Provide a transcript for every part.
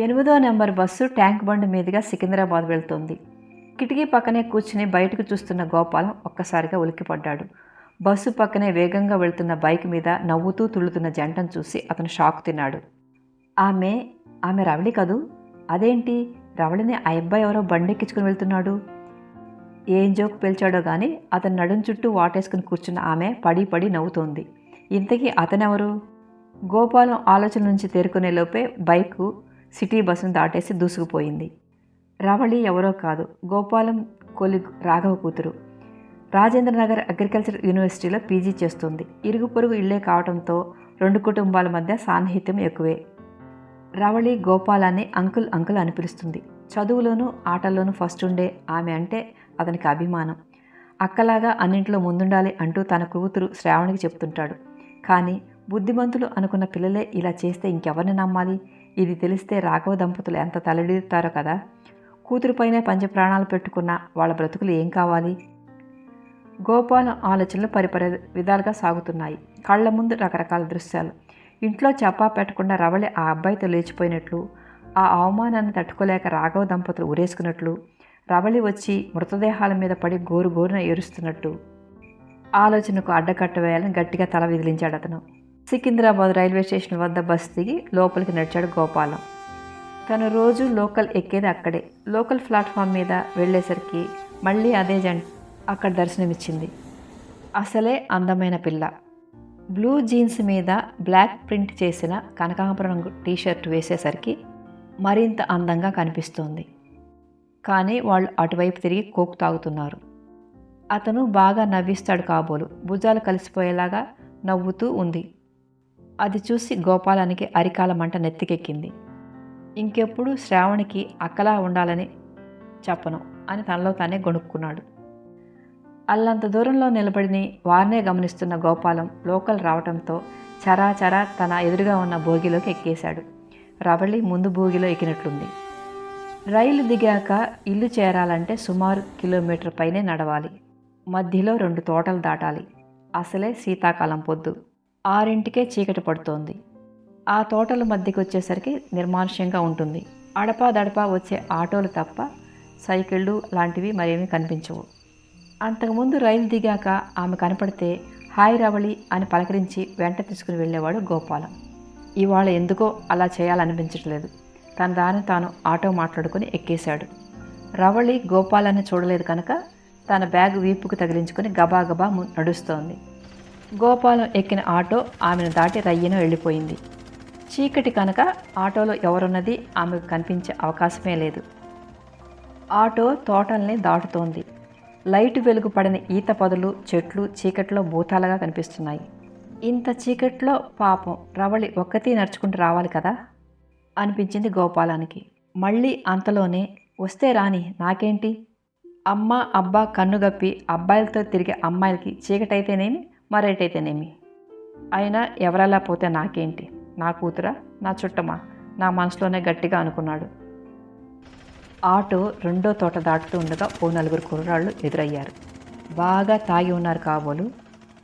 ఎనిమిదో number bus tank bund మీదుగా సికింద్రాబాద్ వెళ్తోంది. కిటికీ పక్కనే కూర్చుని బయటకు చూస్తున్న గోపాలం ఒక్కసారిగా ఉలిక్కిపడ్డాడు. బస్సు పక్కనే వేగంగా వెళ్తున్న బైక్ మీద నవ్వుతూ తుళ్ళుతున్న జంటను చూసి అతను షాక్ తిన్నాడు. ఆమె ఆమె రవళి కదూ? అదేంటి? రవళిని ఆ అబ్బాయి ఎవరో బండెక్కించుకుని వెళ్తున్నాడు. ఏం జోక్ పిలిచాడో కానీ అతని నడుం చుట్టూ వాటేసుకుని కూర్చున్న ఆమె పడి పడి నవ్వుతోంది. ఇంతకీ అతనెవరు? గోపాలం ఆలోచన నుంచి తేరుకునే లోపే బైకు సిటీ బస్సును దాటేసి దూసుకుపోయింది. రవళి ఎవరో కాదు గోపాలం కొలి రాఘవ కూతురు. రాజేంద్రనగర్ అగ్రికల్చర్ యూనివర్సిటీలో పీజీ చేస్తుంది. ఇరుగు పొరుగు ఇళ్ళే కావడంతో రెండు కుటుంబాల మధ్య సాన్నిహిత్యం ఎక్కువే. రవళి గోపాలాన్ని అంకుల్ అంకుల్ అని పిలుస్తుంది. చదువులోనూ ఆటల్లోనూ ఫస్ట్ ఉండే ఆమె అంటే అతనికి అభిమానం. అక్కలాగా అన్నింటిలో ముందుండాలి అంటూ తన కూతురు శ్రావణికి చెప్తుంటాడు. కానీ బుద్ధిమంతులు అనుకున్న పిల్లలే ఇలా చేస్తే ఇంకెవరిని నమ్మాలి? ఇది తెలిస్తే రాఘవ దంపతులు ఎంత తలడిస్తారో కదా. కూతురుపైనే పంచ ప్రాణాలు పెట్టుకున్న వాళ్ళ బ్రతుకులు ఏం కావాలి? గోపాల ఆలోచనలు పరిపరి విధాలుగా సాగుతున్నాయి. కళ్ళ ముందు రకరకాల దృశ్యాలు. ఇంట్లో చెప్పా పెట్టకుండా రవళి ఆ అబ్బాయితో లేచిపోయినట్లు ఆ అవమానాన్ని తట్టుకోలేక రాఘవ దంపతులు ఉరేసుకున్నట్లు రవళి వచ్చి మృతదేహాల మీద పడి గోరు గోరున ఏరుస్తున్నట్టు ఆలోచనకు అడ్డకట్ట వేయాలని గట్టిగా తల విదిలించాడు అతను. సికింద్రాబాద్ రైల్వే స్టేషన్ వద్ద బస్ దిగి లోపలికి నడిచాడు గోపాలం. తను రోజు లోకల్ ఎక్కేది అక్కడే. లోకల్ ప్లాట్ఫామ్ మీద వెళ్ళేసరికి మళ్ళీ అదే జంట అక్కడ దర్శనమిచ్చింది. అసలే అందమైన పిల్ల. బ్లూ జీన్స్ మీద బ్లాక్ ప్రింట్ చేసిన కనకాంబరం టీషర్ట్ వేసేసరికి మరింత అందంగా కనిపిస్తోంది. కానీ వాళ్ళు అటువైపు తిరిగి కోకు తాగుతున్నారు. అతను బాగా నవ్విస్తాడు కాబోలు. భుజాలు కలిసిపోయేలాగా నవ్వుతూ ఉంది. అది చూసి గోపాలానికి అరికాల మంట నెత్తికెక్కింది. ఇంకెప్పుడు శ్రావణికి అక్కలా ఉండాలని చెప్పను అని తనలో తానే గొణుక్కున్నాడు. అల్లంత దూరంలో నిలబడిని వారినే గమనిస్తున్న గోపాలం లోకల్ రావటంతో చరాచరా తన ఎదురుగా ఉన్న భోగిలోకి ఎక్కేశాడు. రవళి ముందు భోగిలో ఎక్కినట్లుంది. రైలు దిగాక ఇల్లు చేరాలంటే సుమారు కిలోమీటర్ పైనే నడవాలి. మధ్యలో రెండు తోటలు దాటాలి. అసలే శీతాకాలం పొద్దు. ఆరింటికే చీకటి పడుతోంది. ఆ తోటల మధ్యకి వచ్చేసరికి నిర్మానుష్యంగా ఉంటుంది. అడపా దడపా వచ్చే ఆటోలు తప్ప సైకిళ్ళు లాంటివి మరేమీ కనిపించవు. అంతకుముందు రైలు దిగాక ఆమె కనపడితే హాయ్ రవళి అని పలకరించి వెంట తీసుకుని వెళ్ళేవాడు గోపాలం. ఇవాళ ఎందుకో అలా చేయాలనిపించట్లేదు. తన దాని తాను ఆటో మాట్లాడుకుని ఎక్కేశాడు. రవళి గోపాలాన్ని చూడలేదు కనుక తన బ్యాగ్ వీపుకు తగిలించుకుని గబాగబా నడుస్తోంది. గోపాలం ఎక్కిన ఆటో ఆమెను దాటి రయ్యన వెళ్ళిపోయింది. చీకటి కనుక ఆటోలో ఎవరున్నది ఆమెకు కనిపించే అవకాశమే లేదు. ఆటో తోటల్ని దాటుతోంది. లైట్ వెలుగు పడిన ఈత పొదలు చెట్లు చీకట్లో భూతాలుగా కనిపిస్తున్నాయి. ఇంత చీకట్లో పాపం రవళి ఒక్కతే నడుచుకుంటూ రావాలి కదా? అనిపించింది గోపాలానికి. మళ్ళీ అంతలోనే వస్తే రాని నాకేంటి? అమ్మ అబ్బా కన్నుగప్పి అబ్బాయిలతో తిరిగే అమ్మాయిలకి చీకటైతేనేమి? మరేటైతేనేమి? అయినా ఎవరలా పోతే నాకేంటి? నా కూతురా? నా చుట్టమా? నా మనసులోనే గట్టిగా అనుకున్నాడు. ఆటో రెండో తోట దాటుతూ ఉండగా ఓ నలుగురు కుర్రాళ్ళు ఎదురయ్యారు. బాగా తాగి ఉన్నారు కాబోలు.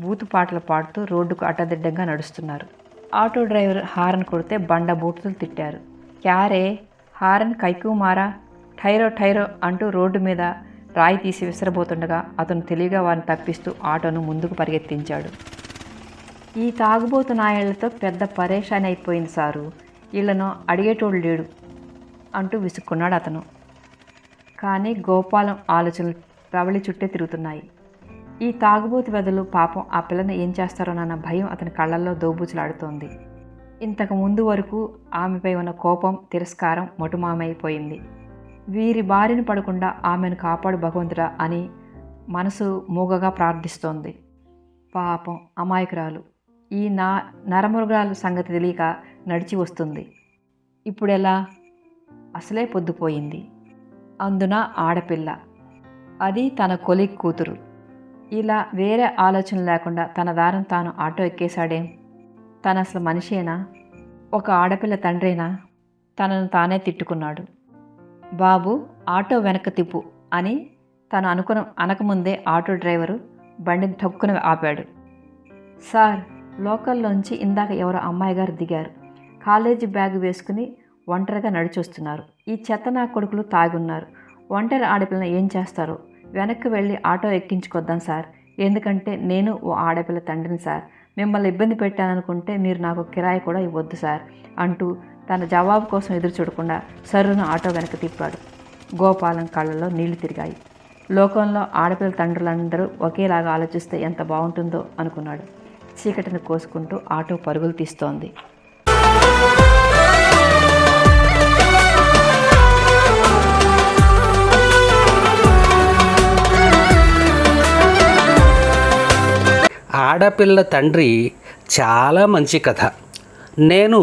బూతు పాటలు పాడుతూ రోడ్డుకు అడ్డదిడ్డంగా నడుస్తున్నారు. ఆటో డ్రైవర్ హారన్ కొడితే బండ బూతులు తిట్టారు. క్యారే హారన్ కైకు మారా టైరో టైరో అంటూ రోడ్డు మీద రాయి తీసి విసిరబోతుండగా అతను తెలివిగా వారిని తప్పిస్తూ ఆటోను ముందుకు పరిగెత్తించాడు. ఈ తాగుబోతు నాయళ్ళతో పెద్ద పరేషాన్ అయిపోయింది సారు. వీళ్ళను అడిగేటోడు లేడు అంటూ విసుక్కున్నాడు అతను. కానీ గోపాలం ఆలోచనలు ప్రవళి చుట్టే తిరుగుతున్నాయి. ఈ తాగుబోతు వెదలు పాపం ఆ పిల్లని ఏం చేస్తారోనన్న భయం అతని కళ్ళల్లో దోబూచులాడుతోంది. ఇంతకు ముందు వరకు ఆమెపై ఉన్న కోపం తిరస్కారం మొటుమామైపోయింది. వీరి బారిన పడకుండా ఆమెను కాపాడు భగవంతుడా అని మనసు మూగగా ప్రార్థిస్తోంది. పాపం అమాయకురాలు. ఈ నా నరమృగాల సంగతి తెలియక నడిచి వస్తుంది. ఇప్పుడెలా? అసలే పొద్దుపోయింది. అందున ఆడపిల్ల. అది తన కొలిక్ కూతురు. ఇలా వేరే ఆలోచన లేకుండా తన దారం తాను ఆటో ఎక్కేశాడేం? తను అసలు మనిషేనా? ఒక ఆడపిల్ల తండ్రేనా? తనను తానే తిట్టుకున్నాడు. బాబు ఆటో వెనక తిప్పు అని తను అనుకున్న అనకముందే ఆటో డ్రైవరు బండిని ఠక్కున ఆపాడు. సార్ లోకల్లోంచి ఇందాక ఎవరో అమ్మాయి గారు దిగారు. కాలేజీ బ్యాగ్ వేసుకుని ఒంటరిగా నడిచొస్తున్నారు. ఈ చెత్త నా కొడుకులు తాగున్నారు. ఒంటరి ఆడపిల్లని ఏం చేస్తారు? వెనక్కి వెళ్ళి ఆటో ఎక్కించుకొద్దాం సార్. ఎందుకంటే నేను ఓ ఆడపిల్ల తండ్రిని సార్. మిమ్మల్ని ఇబ్బంది పెట్టాననుకుంటే మీరు నాకు కిరాయి కూడా ఇవ్వద్దు సార్ అంటూ తన జవాబు కోసం ఎదురు చూడకుండా సర్రును ఆటో వెనక తిప్పాడు. గోపాలం కళ్ళలో నీళ్ళు తిరిగాయి. లోకంలో ఆడపిల్ల తండ్రులందరూ ఒకేలాగా ఆలోచిస్తే ఎంత బాగుంటుందో అనుకున్నాడు. చీకటిని కోసుకుంటూ ఆటో పరుగులు తీస్తోంది. ఆడపిల్ల తండ్రి చాలా మంచి కథ. నేను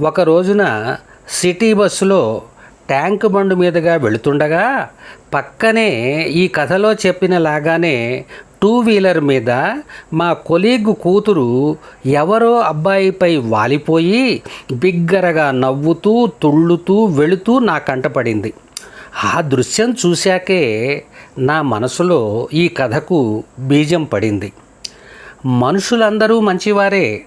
ఒక రోజున సిటీ బస్సులో ట్యాంక్ బండు మీదుగా వెళుతుండగా పక్కనే ఈ కథలో చెప్పిన లాగానే టూ వీలర్ మీద మా కొలీగ్ కూతురు ఎవరో అబ్బాయిపై వాలిపోయి బిగ్గరగా నవ్వుతూ తుళ్ళుతూ వెళుతూ నా కంటపడింది ఆ దృశ్యం చూశాకే నా మనసులో ఈ కథకు బీజం పడింది. మనుషులందరూ మంచివారే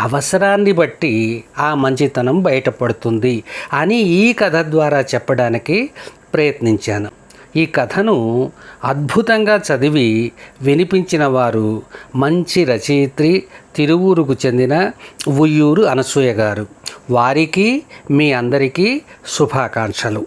అవసరాన్ని బట్టి ఆ మంచితనం బయటపడుతుంది అని ఈ కథ ద్వారా చెప్పడానికి ప్రయత్నించాను. ఈ కథను అద్భుతంగా చదివి వినిపించిన వారు మంచి రచయిత్రి తిరువూరుకు చెందిన ఉయ్యూరు అనసూయ గారు. వారికి మీ అందరికీ శుభాకాంక్షలు.